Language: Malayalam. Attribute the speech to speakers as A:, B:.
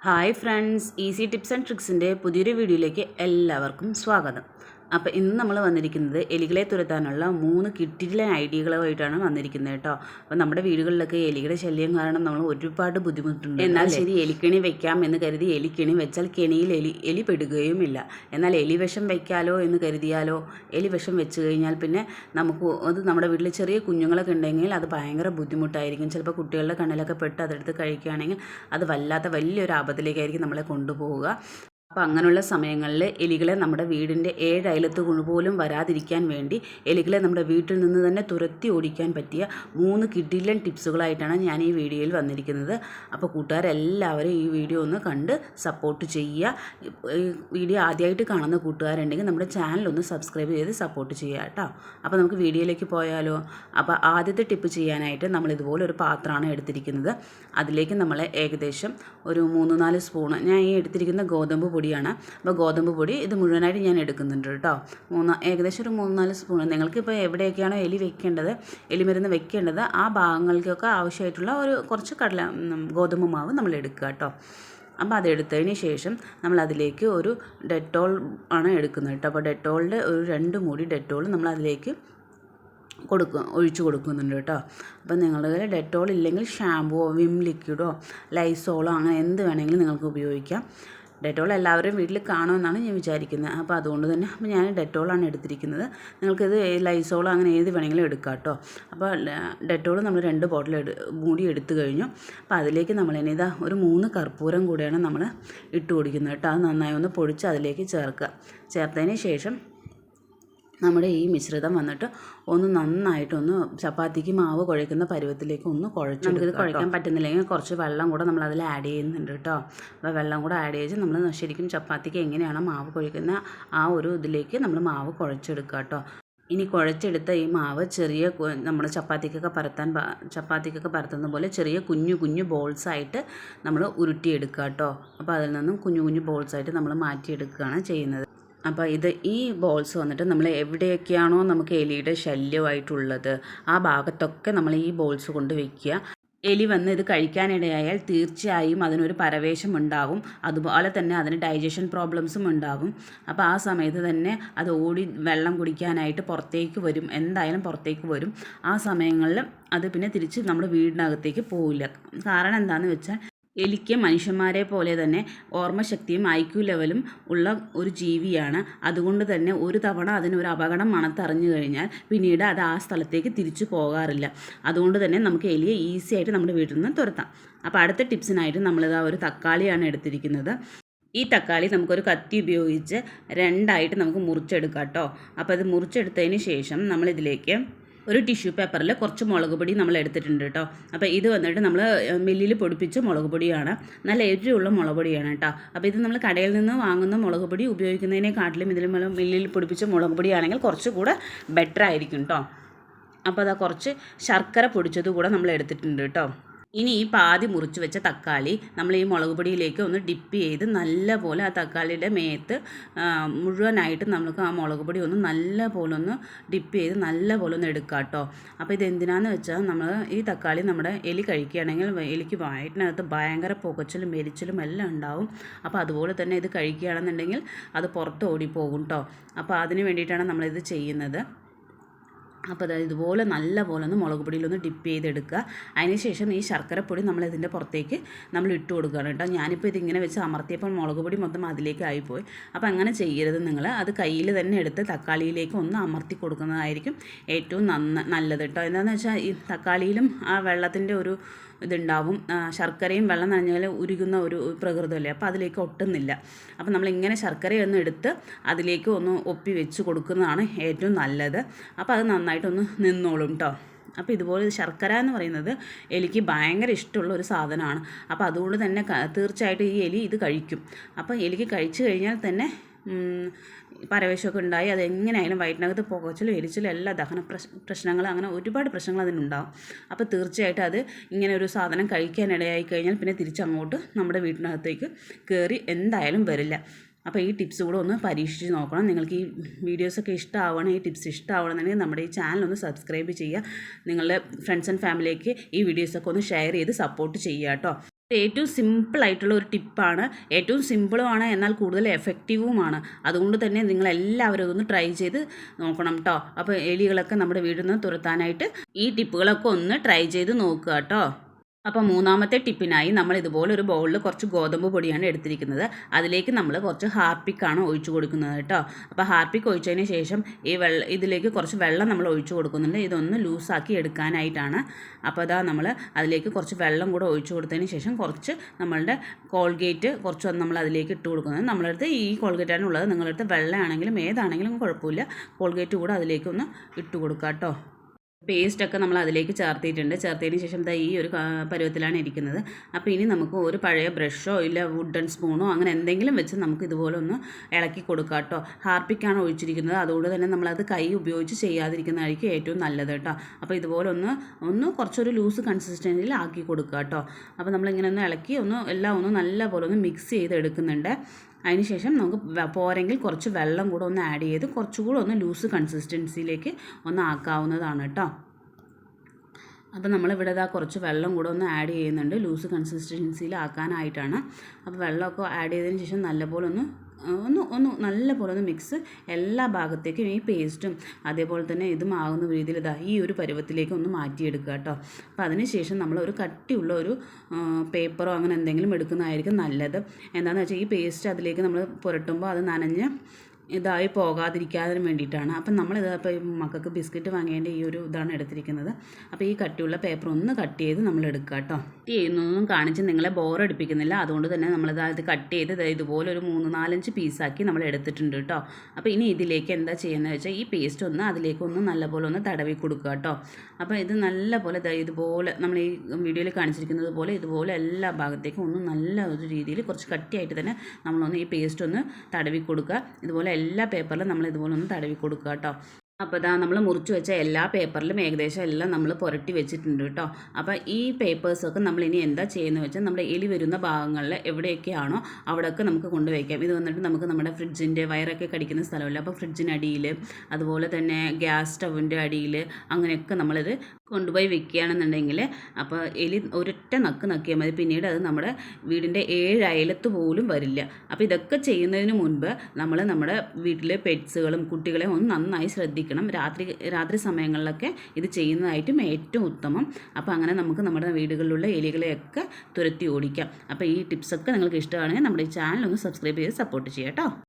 A: Hi friends easy tips and ട്രിക്സിന്റെ പുതിയൊരു വീഡിയോയിലേക്ക് എല്ലാവർക്കും സ്വാഗതം. അപ്പോൾ ഇന്ന് നമ്മൾ വന്നിരിക്കുന്നത് എലികളെ തുരത്താനുള്ള മൂന്ന് കിട്ടിലെ ഐഡിയകളുമായിട്ടാണ് വന്നിരിക്കുന്നത് കേട്ടോ. അപ്പോൾ നമ്മുടെ വീടുകളിലൊക്കെ എലികളുടെ ശല്യം കാരണം നമ്മൾ ഒരുപാട് ബുദ്ധിമുട്ടുണ്ട് എന്നാൽ ശരി എലിക്കിണി വെക്കാം എന്ന് കരുതി എലിക്കിണി വെച്ചാൽ കെണിയിൽ എലി എലി പെടുകയുമില്ല എന്നാൽ എലി വിഷം വയ്ക്കാലോ എന്ന് കരുതിയാലോ എലി വിഷം വെച്ച് കഴിഞ്ഞാൽ പിന്നെ നമുക്ക് അത് നമ്മുടെ വീട്ടിൽ ചെറിയ കുഞ്ഞുങ്ങളൊക്കെ ഉണ്ടെങ്കിൽ അത് ഭയങ്കര ബുദ്ധിമുട്ടായിരിക്കും. ചിലപ്പോൾ കുട്ടികളുടെ കണ്ണിലൊക്കെ പെട്ട് അതെടുത്ത് കഴിക്കുകയാണെങ്കിൽ അത് വല്ലാത്ത വലിയൊരു ആപത്തിലേക്കായിരിക്കും നമ്മളെ കൊണ്ടുപോവുക. അപ്പോൾ അങ്ങനെയുള്ള സമയങ്ങളിൽ എലികളെ നമ്മുടെ വീടിന്റെ ഏഴയലത്ത് പോലും വരാതിരിക്കാൻ വേണ്ടി എലികളെ നമ്മുടെ വീട്ടിൽ നിന്ന് തന്നെ തുരത്തി ഓടിക്കാൻ പറ്റിയ മൂന്ന് കിഡിലൻ ടിപ്സുകളായിട്ടാണ് ഞാൻ ഈ വീഡിയോയിൽ വന്നിരിക്കുന്നത്. അപ്പോൾ കൂട്ടുകാരെല്ലാവരും ഈ വീഡിയോ ഒന്ന് കണ്ട് സപ്പോർട്ട് ചെയ്യുക. ഈ വീഡിയോ ആദ്യമായിട്ട് കാണുന്ന കൂട്ടുകാരുണ്ടെങ്കിൽ നമ്മുടെ ചാനൽ ഒന്ന് സബ്സ്ക്രൈബ് ചെയ്ത് സപ്പോർട്ട് ചെയ്യുക കേട്ടോ. അപ്പോൾ നമുക്ക് വീഡിയോയിലേക്ക് പോയാലോ? അപ്പോൾ ആദ്യത്തെ ടിപ്പ് ചെയ്യാനായിട്ട് നമ്മൾ ഇതുപോലെ ഒരു പാത്രമാണ് എടുത്തിരിക്കുന്നത്. അതിലേക്ക് നമ്മൾ ഏകദേശം ഒരു മൂന്ന് നാല് സ്പൂണ് ഞാൻ ഈ എടുത്തിരിക്കുന്ന ഗോതമ്പ് പൊടിയാണ്. അപ്പോൾ ഗോതമ്പ് പൊടി ഇത് മുഴുവനായിട്ട് ഞാൻ എടുക്കുന്നുണ്ട് കേട്ടോ. മൂന്ന് ഏകദേശം ഒരു മൂന്ന് നാല് സ്പൂൺ നിങ്ങൾക്കിപ്പോൾ എവിടെയൊക്കെയാണോ എലി വെക്കേണ്ടത് എലിമരുന്ന് വെക്കേണ്ടത് ആ ഭാഗങ്ങൾക്കൊക്കെ ആവശ്യമായിട്ടുള്ള ഒരു കുറച്ച് കടല ഗോതമ്പ് മാവ് നമ്മൾ എടുക്കുക കേട്ടോ. അപ്പോൾ അതെടുത്തതിന് ശേഷം നമ്മൾ അതിലേക്ക് ഒരു ഡെറ്റോൾ ആണ് എടുക്കുന്നത് കേട്ടോ. അപ്പോൾ ഡെറ്റോളിന്റെ ഒരു രണ്ട് മൂടി ഡെറ്റോൾ നമ്മൾ അതിലേക്ക് കൊടുക്കുക ഒഴിച്ചു കൊടുക്കുന്നുണ്ട് കേട്ടോ. അപ്പോൾ നിങ്ങളുടെ കയ്യിൽ ഡെറ്റോൾ ഇല്ലെങ്കിൽ ഷാമ്പുവോ വിം ലിക്വിഡോ ലൈസോളോ അങ്ങനെ എന്ത് വേണമെങ്കിലും നിങ്ങൾക്ക് ഉപയോഗിക്കാം. ഡെറ്റോൾ എല്ലാവരും വീട്ടിൽ കാണുമെന്നാണ് ഞാൻ വിചാരിക്കുന്നത്. അപ്പോൾ അതുകൊണ്ട് തന്നെ അപ്പോൾ ഞാൻ ഡെറ്റോളാണ് എടുത്തിരിക്കുന്നത്. നിങ്ങൾക്കിത് ലൈസോൾ അങ്ങനെ ഏത് വേണമെങ്കിലും എടുക്കാം കേട്ടോ. അപ്പോൾ ഡെറ്റോൾ നമ്മൾ രണ്ട് ബോട്ടിൽ മൂടി എടുത്തു കഴിഞ്ഞു. അപ്പോൾ അതിലേക്ക് നമ്മൾ ഇനി ഇതാ ഒരു മൂന്ന് കർപ്പൂരം കൂടെയാണ് നമ്മൾ ഇട്ട് കൊടുക്കുന്നത് കേട്ടോ. അത് നന്നായി ഒന്ന് പൊടിച്ച് അതിലേക്ക് ചേർക്കുക. ചേർത്തതിന് ശേഷം നമ്മുടെ ഈ മിശ്രിതം വന്നിട്ട് ഒന്ന് നന്നായിട്ടൊന്ന് ചപ്പാത്തിക്ക് മാവ് കുഴയ്ക്കുന്ന പരുവത്തിലേക്ക് ഒന്ന് കുഴച്ച് നമുക്കിത് കുഴയ്ക്കാൻ പറ്റുന്നില്ലെങ്കിൽ കുറച്ച് വെള്ളം കൂടെ നമ്മൾ അതിൽ ആഡ് ചെയ്യുന്നുണ്ട് കേട്ടോ അപ്പോൾ വെള്ളം കൂടെ ആഡ് ചെയ്ത് നമ്മൾ ശരിക്കും ചപ്പാത്തിക്ക് എങ്ങനെയാണ് മാവ് കുഴയ്ക്കുന്ന ആ ഒരു ഇതിലേക്ക് നമ്മൾ മാവ് കുഴച്ചെടുക്കുക കേട്ടോ ഇനി കുഴച്ചെടുത്ത ഈ മാവ് ചെറിയ നമ്മൾ ചപ്പാത്തിക്കൊക്കെ പരത്താൻ ചപ്പാത്തിക്കൊക്കെ പരത്തുന്ന പോലെ ചെറിയ കുഞ്ഞു കുഞ്ഞു ബോൾസായിട്ട് നമ്മൾ ഉരുട്ടിയെടുക്കുക കേട്ടോ അപ്പോൾ അതിൽ നിന്നും കുഞ്ഞു കുഞ്ഞു ബോൾസായിട്ട് നമ്മൾ മാറ്റിയെടുക്കുകയാണ് ചെയ്യുന്നത്. അപ്പോൾ ഇത് ഈ ബോൾസ് വന്നിട്ട് നമ്മൾ എവിടെയൊക്കെയാണോ നമുക്ക് എലിയുടെ ശല്യമായിട്ടുള്ളത് ആ ഭാഗത്തൊക്കെ നമ്മൾ ഈ ബോൾസ് കൊണ്ട് വയ്ക്കുക എലി വന്ന് ഇത് കഴിക്കാനിടയായാൽ തീർച്ചയായും അതിനൊരു പരവേശം ഉണ്ടാകും. അതുപോലെ തന്നെ അതിന് ഡൈജഷൻ പ്രോബ്ലംസും ഉണ്ടാകും. അപ്പോൾ ആ സമയത്ത് തന്നെ അത് ഓടി വെള്ളം കുടിക്കാനായിട്ട് പുറത്തേക്ക് വരും. എന്തായാലും പുറത്തേക്ക് വരും. ആ സമയങ്ങളിൽ അത് പിന്നെ തിരിച്ച് നമ്മുടെ വീടിനകത്തേക്ക് പോവില്ല. കാരണം എന്താണെന്ന് വെച്ചാൽ എലിക്ക് മനുഷ്യന്മാരെ പോലെ തന്നെ ഓർമ്മശക്തിയും ഐ ക്യു ലെവലും ഉള്ള ഒരു ജീവിയാണ്. അതുകൊണ്ട് തന്നെ ഒരു തവണ അതിനൊരു അപകടം മണത്തറിഞ്ഞു കഴിഞ്ഞാൽ പിന്നീട് അത് ആ സ്ഥലത്തേക്ക് തിരിച്ചു പോകാറില്ല. അതുകൊണ്ട് തന്നെ നമുക്ക് എലിയെ ഈസി ആയിട്ട് നമ്മുടെ വീട്ടിൽ നിന്ന് തുരത്താം. അപ്പോൾ അടുത്ത ടിപ്സിനായിട്ട് നമ്മളിതാ ഒരു തക്കാളിയാണ് എടുത്തിരിക്കുന്നത്. ഈ തക്കാളി നമുക്കൊരു കത്തി ഉപയോഗിച്ച് രണ്ടായിട്ട് നമുക്ക് മുറിച്ചെടുക്കാം കേട്ടോ. അപ്പോൾ അത് മുറിച്ചെടുത്തതിന് ശേഷം നമ്മളിതിലേക്ക് ഒരു ടിഷ്യൂ പേപ്പറിൽ കുറച്ച് മുളക് പൊടി നമ്മൾ എടുത്തിട്ടുണ്ട് കേട്ടോ. അപ്പോൾ ഇത് വന്നിട്ട് നമ്മൾ മില്ലിൽ പൊടിപ്പിച്ച മുളക് പൊടിയാണ്. നല്ല എരിയുള്ള മുളക് പൊടിയാണ് കേട്ടോ. അപ്പോൾ ഇത് നമ്മൾ കടയിൽ നിന്ന് വാങ്ങുന്ന മുളക് പൊടി ഉപയോഗിക്കുന്നതിനെക്കാട്ടിലും ഇതിൽ മില്ലിൽ പൊടിപ്പിച്ച മുളക് പൊടിയാണെങ്കിൽ കുറച്ചുകൂടെ ബെറ്റർ ആയിരിക്കും കേട്ടോ. അപ്പോൾ അതാ കുറച്ച് ശർക്കര പൊടിച്ചത് കൂടെ നമ്മൾ എടുത്തിട്ടുണ്ട് കേട്ടോ. ഇനി ഈ പാതി മുറിച്ച് വെച്ച തക്കാളി നമ്മൾ ഈ മുളക് പൊടിയിലേക്ക് ഒന്ന് ഡിപ്പ് ചെയ്ത് നല്ലപോലെ ആ തക്കാളിയുടെ മേത്ത് മുഴുവനായിട്ട് നമുക്ക് ആ മുളക് പൊടി ഒന്ന് നല്ലപോലെ ഒന്ന് ഡിപ്പ് ചെയ്ത് നല്ലപോലെ ഒന്ന് എടുക്കുക കേട്ടോ. അപ്പോൾ ഇതെന്തിനാന്ന് വെച്ചാൽ നമ്മൾ ഈ തക്കാളി നമ്മുടെ എലി കഴിക്കുകയാണെങ്കിൽ എലിക്ക് വയറ്റിനകത്ത് ഭയങ്കര പുകച്ചിലും എരിച്ചിലും എല്ലാം ഉണ്ടാവും. അപ്പോൾ അതുപോലെ തന്നെ ഇത് കഴിക്കുകയാണെന്നുണ്ടെങ്കിൽ അത് പുറത്ത് ഓടിപ്പോകും കേട്ടോ. അപ്പോൾ അതിന് വേണ്ടിയിട്ടാണ് നമ്മളിത് ചെയ്യുന്നത്. അപ്പോൾ അതായത് ഇതുപോലെ നല്ല പോലെ ഒന്ന് മുളക് പൊടിയിലൊന്ന് ഡിപ്പ് ചെയ്തെടുക്കുക. അതിനുശേഷം ഈ ശർക്കരപ്പൊടി നമ്മൾ ഇതിന്റെ പുറത്തേക്ക് നമ്മൾ ഇട്ട് കൊടുക്കുകയാണ് കേട്ടോ. ഞാനിപ്പോൾ ഇതിങ്ങനെ വെച്ച് അമർത്തിയപ്പോൾ മുളക് പൊടി മൊത്തം അതിലേക്ക് ആയിപ്പോയി. അപ്പോൾ അങ്ങനെ ചെയ്യരുത് നിങ്ങൾ. അത് കയ്യിൽ തന്നെ എടുത്ത് തക്കാളിയിലേക്ക് ഒന്ന് അമർത്തി കൊടുക്കുന്നതായിരിക്കും ഏറ്റവും നന്ന നല്ലത് കേട്ടോ. എന്താണെന്ന് വെച്ചാൽ ഈ തക്കാളിയിലും ആ വെള്ളത്തിന്റെ ഒരു ഇതുണ്ടാവും. ശർക്കരയും വെള്ളം നനഞ്ഞാൽ ഉരുകുന്ന ഒരു പ്രകൃതമല്ലേ? അപ്പോൾ അതിലേക്ക് ഒട്ടുന്നില്ല. അപ്പോൾ നമ്മളിങ്ങനെ ശർക്കരയൊന്ന് എടുത്ത് അതിലേക്ക് ഒന്ന് ഒപ്പി വെച്ച് കൊടുക്കുന്നതാണ് ഏറ്റവും നല്ലത്. അപ്പോൾ അത് നന്നായിട്ടൊന്ന് നിന്നോളും കേട്ടോ അപ്പോൾ ഇതുപോലെ ശർക്കര എന്ന് പറയുന്നത് എലിക്ക് ഭയങ്കര ഇഷ്ടമുള്ള ഒരു സാധനമാണ്. അപ്പോൾ അതുകൊണ്ട് തന്നെ തീർച്ചയായിട്ടും ഈ എലി ഇത് കഴിക്കും. അപ്പോൾ എലിക്ക് കഴിച്ചു കഴിഞ്ഞാൽ തന്നെ പരവേശമൊക്കെ ഉണ്ടായി. അത് എങ്ങനെയായാലും വയറ്റിനകത്ത് പുകച്ചിലും എരിച്ചിലും എല്ലാ ദഹന പ്രശ് പ്രശ്നങ്ങൾ അങ്ങനെ ഒരുപാട് പ്രശ്നങ്ങൾ അതിനുണ്ടാവും. അപ്പോൾ തീർച്ചയായിട്ടും അത് ഇങ്ങനെ ഒരു സാധനം കഴിക്കാനിടയായി കഴിഞ്ഞാൽ പിന്നെ തിരിച്ചങ്ങോട്ട് നമ്മുടെ വീട്ടിനകത്തേക്ക് കയറി എന്തായാലും വരില്ല. അപ്പോൾ ഈ ടിപ്സ് കൂടെ ഒന്ന് പരീക്ഷിച്ച് നോക്കണം. നിങ്ങൾക്ക് ഈ വീഡിയോസൊക്കെ ഇഷ്ടമാവണം ഈ ടിപ്സ് ഇഷ്ടമാവണമെന്നുണ്ടെങ്കിൽ നമ്മുടെ ഈ ചാനൽ ഒന്ന് സബ്സ്ക്രൈബ് ചെയ്യുക. നിങ്ങളുടെ ഫ്രണ്ട്സ് ആൻഡ് ഫാമിലിക്ക് ഈ വീഡിയോസൊക്കെ ഒന്ന് ഷെയർ ചെയ്ത് സപ്പോർട്ട് ചെയ്യുക കേട്ടോ. ഏറ്റവും സിമ്പിൾ ആയിട്ടുള്ള ഒരു ടിപ്പാണ് ഏറ്റവും സിമ്പിളുമാണ് എന്നാൽ കൂടുതൽ എഫക്റ്റീവുമാണ് അതുകൊണ്ട് തന്നെ നിങ്ങൾ എല്ലാവരും ഇതൊന്ന് ട്രൈ ചെയ്ത് നോക്കണം കേട്ടോ അപ്പോൾ എലികളൊക്കെ നമ്മുടെ വീടിൽ നിന്ന് തുരത്താനായിട്ട് ഈ ടിപ്പുകളൊക്കെ ഒന്ന് ട്രൈ ചെയ്ത് നോക്കുക കേട്ടോ അപ്പോൾ മൂന്നാമത്തെ ടിപ്പിനായി നമ്മൾ ഇതുപോലെ ഒരു ബൗളിൽ കുറച്ച് ഗോതമ്പ് പൊടിയാണ് എടുത്തിരിക്കുന്നത്. അതിലേക്ക് നമ്മൾ കുറച്ച് ഹാർപ്പിക്കാണ് ഒഴിച്ചു കൊടുക്കുന്നത് കേട്ടോ. അപ്പോൾ ഹാർപ്പിക്ക് ഒഴിച്ചതിന് ശേഷം ഈ വെള്ള ഇതിലേക്ക് കുറച്ച് വെള്ളം നമ്മൾ ഒഴിച്ചു കൊടുക്കുന്നുണ്ട്. ഇതൊന്ന് ലൂസാക്കി എടുക്കാനായിട്ടാണ്. അപ്പോൾ അതാ നമ്മൾ അതിലേക്ക് കുറച്ച് വെള്ളം കൂടെ ഒഴിച്ചു കൊടുത്തതിന് ശേഷം കുറച്ച് നമ്മളുടെ കോൾഗേറ്റ് കുറച്ച് നമ്മൾ അതിലേക്ക് ഇട്ട് കൊടുക്കുന്നത്. നമ്മളടുത്ത് ഈ കോൾഗേറ്റാണ് ഉള്ളത്. നിങ്ങളുടെ അടുത്ത് വെള്ളമാണെങ്കിലും ഏതാണെങ്കിലും കുഴപ്പമില്ല. കോൾഗേറ്റ് കൂടെ അതിലേക്ക് ഒന്ന് ഇട്ട് കൊടുക്കാം കേട്ടോ. പേസ്റ്റൊക്കെ നമ്മൾ അതിലേക്ക് ചേർത്തിയിട്ടുണ്ട്. ചേർത്തതിന് ശേഷം ദാ ഈ ഒരു പരുവത്തിലാണ് ഇരിക്കുന്നത്. അപ്പോൾ ഇനി നമുക്ക് ഒരു പഴയ ബ്രഷോ ഇല്ല വുഡൻ സ്പൂണോ അങ്ങനെ എന്തെങ്കിലും വെച്ച് നമുക്ക് ഇതുപോലെ ഒന്ന് ഇളക്കി കൊടുക്കാം കേട്ടോ ഹാർപ്പിക്കാണ് ഒഴിച്ചിരിക്കുന്നത്. അതുകൊണ്ട് തന്നെ നമ്മളത് കൈ ഉപയോഗിച്ച് ചെയ്യാതിരിക്കുന്നതായിരിക്കും ഏറ്റവും നല്ലത് കേട്ടോ അപ്പോൾ ഇതുപോലെ ഒന്ന് ഒന്ന് കുറച്ചൊരു ലൂസ് കൺസിസ്റ്റൻസിൽ ആക്കി കൊടുക്കുക കേട്ടോ അപ്പോൾ നമ്മളിങ്ങനെ ഒന്ന് ഇളക്കി ഒന്ന് എല്ലാം ഒന്ന് നല്ല പോലെ ഒന്ന് മിക്സ് ചെയ്ത് എടുക്കുന്നുണ്ട് അതിനുശേഷം നമുക്ക് പോരെങ്കിൽ കുറച്ച് വെള്ളം കൂടെ ഒന്ന് ആഡ് ചെയ്ത് കുറച്ചുകൂടെ ഒന്ന് ലൂസ് കൺസിസ്റ്റൻസിയിലേക്ക് ഒന്ന് ആക്കാവുന്നതാണ് കേട്ടോ അപ്പോൾ നമ്മളിവിടെ ഇതാ കുറച്ച് വെള്ളം കൂടെ ഒന്ന് ആഡ് ചെയ്യുന്നുണ്ട്. ലൂസ് കൺസിസ്റ്റൻസിയിൽ ആക്കാനായിട്ടാണ് അപ്പോൾ വെള്ളമൊക്കെ ആഡ് ചെയ്തതിന് ശേഷം നല്ലപോലെ ഒന്ന് ആ, ഒന്ന് നല്ല പോലെ ഒന്ന് മിക്സ് എല്ലാ ഭാഗത്തേക്കും ഈ പേസ്റ്റും അതേപോലെ തന്നെ ഇതും ആകുന്ന രീതിയിൽ ഇതാ ഈ ഒരു പരുവത്തിലേക്ക് ഒന്ന് മാറ്റിയെടുക്കുക കേട്ടോ. അപ്പോൾ അതിനുശേഷം നമ്മൾ ഒരു കട്ടിയുള്ള ഒരു പേപ്പറോ അങ്ങനെ എന്തെങ്കിലും എടുക്കുന്നതായിരിക്കും നല്ലത്. എന്താണെന്ന് വെച്ചാൽ ഈ പേസ്റ്റ് അതിലേക്ക് നമ്മൾ പുരട്ടുമ്പോൾ അത് നനഞ്ഞ് ഇതായി പോകാതിരിക്കാതിന് വേണ്ടിയിട്ടാണ്. അപ്പം നമ്മളിത് ഈ മക്കൾക്ക് ബിസ്ക്കറ്റ് വാങ്ങേണ്ട ഈ ഒരു ഇതാണ് എടുത്തിരിക്കുന്നത്. അപ്പോൾ ഈ കട്ടിയുള്ള പേപ്പർ ഒന്ന് കട്ട് ചെയ്ത് നമ്മൾ എടുക്കുക കേട്ടോ. കട്ട് ചെയ്യുന്നതൊന്നും കാണിച്ച് നിങ്ങളെ ബോറടിപ്പിക്കുന്നില്ല അതുകൊണ്ട് തന്നെ നമ്മളിത് അത് കട്ട് ചെയ്ത് ഇതുപോലെ ഒരു മൂന്ന് നാലഞ്ച് പീസാക്കി നമ്മൾ എടുത്തിട്ടുണ്ട് കേട്ടോ. അപ്പോൾ ഇനി ഇതിലേക്ക് എന്താ ചെയ്യുന്നത് വെച്ചാൽ ഈ പേസ്റ്റ് ഒന്ന് അതിലേക്ക് ഒന്ന് നല്ലപോലെ ഒന്ന് തടവി കൊടുക്കുക കേട്ടോ. അപ്പോൾ ഇത് നല്ലപോലെ പോലെ ഇതുപോലെ നമ്മൾ ഈ വീഡിയോയിൽ കാണിച്ചിരിക്കുന്നത് പോലെ ഇതുപോലെ എല്ലാ ഭാഗത്തേക്കും ഒന്ന് നല്ല ഒരു രീതിയിൽ കുറച്ച് കട്ടിയായിട്ട് തന്നെ നമ്മളൊന്ന് ഈ പേസ്റ്റ് ഒന്ന് തടവി കൊടുക്കുക. ഇതുപോലെ എല്ലാ പേപ്പറിലും നമ്മൾ ഇതുപോലെ ഒന്ന് തടവി കൊടുക്കുക കേട്ടോ. അപ്പോൾ ഇതാ നമ്മൾ മുറിച്ച് വെച്ച എല്ലാ പേപ്പറിലും ഏകദേശം എല്ലാം നമ്മൾ പുരട്ടി വെച്ചിട്ടുണ്ട് കേട്ടോ. അപ്പോൾ ഈ പേപ്പേഴ്സൊക്കെ നമ്മൾ ഇനി എന്താ ചെയ്യുന്നത് വെച്ചാൽ നമ്മുടെ എലി വരുന്ന ഭാഗങ്ങളിൽ എവിടെയൊക്കെയാണോ അവിടെയൊക്കെ നമുക്ക് കൊണ്ടുവയ്ക്കാം ഇത് വന്നിട്ട് നമുക്ക് നമ്മുടെ ഫ്രിഡ്ജിന്റെ വയറൊക്കെ കടിക്കുന്ന സ്ഥലമല്ല? അപ്പോൾ ഫ്രിഡ്ജിനടിയിൽ അതുപോലെ തന്നെ ഗ്യാസ് സ്റ്റവിന്റെ അടിയിൽ അങ്ങനെയൊക്കെ നമ്മളിത് കൊണ്ടുപോയി വെക്കുകയാണെന്നുണ്ടെങ്കിൽ അപ്പോൾ എലി ഒരൊറ്റ നക്ക് നക്കിയാൽ മതി. പിന്നീട് അത് നമ്മുടെ വീടിന്റെ ഏഴ് അയലത്ത് പോലും വരില്ല. അപ്പോൾ ഇതൊക്കെ ചെയ്യുന്നതിന് മുൻപ് നമ്മൾ നമ്മുടെ വീട്ടിലെ പെറ്റ്സുകളും കുട്ടികളെയും ഒന്ന് നന്നായി ശ്രദ്ധിക്കണം. രാത്രി രാത്രി സമയങ്ങളിലൊക്കെ ഇത് ചെയ്യുന്നതായിട്ടും ഏറ്റവും ഉത്തമം. അപ്പോൾ അങ്ങനെ നമുക്ക് നമ്മുടെ വീടുകളിലുള്ള എലികളെയൊക്കെ തുരത്തി ഓടിക്കാം. അപ്പോൾ ഈ ടിപ്സൊക്കെ നിങ്ങൾക്ക് ഇഷ്ടമാണെങ്കിൽ നമ്മുടെ ഈ ചാനൽ ഒന്ന് സബ്സ്ക്രൈബ് ചെയ്ത് സപ്പോർട്ട് ചെയ്യാം കേട്ടോ.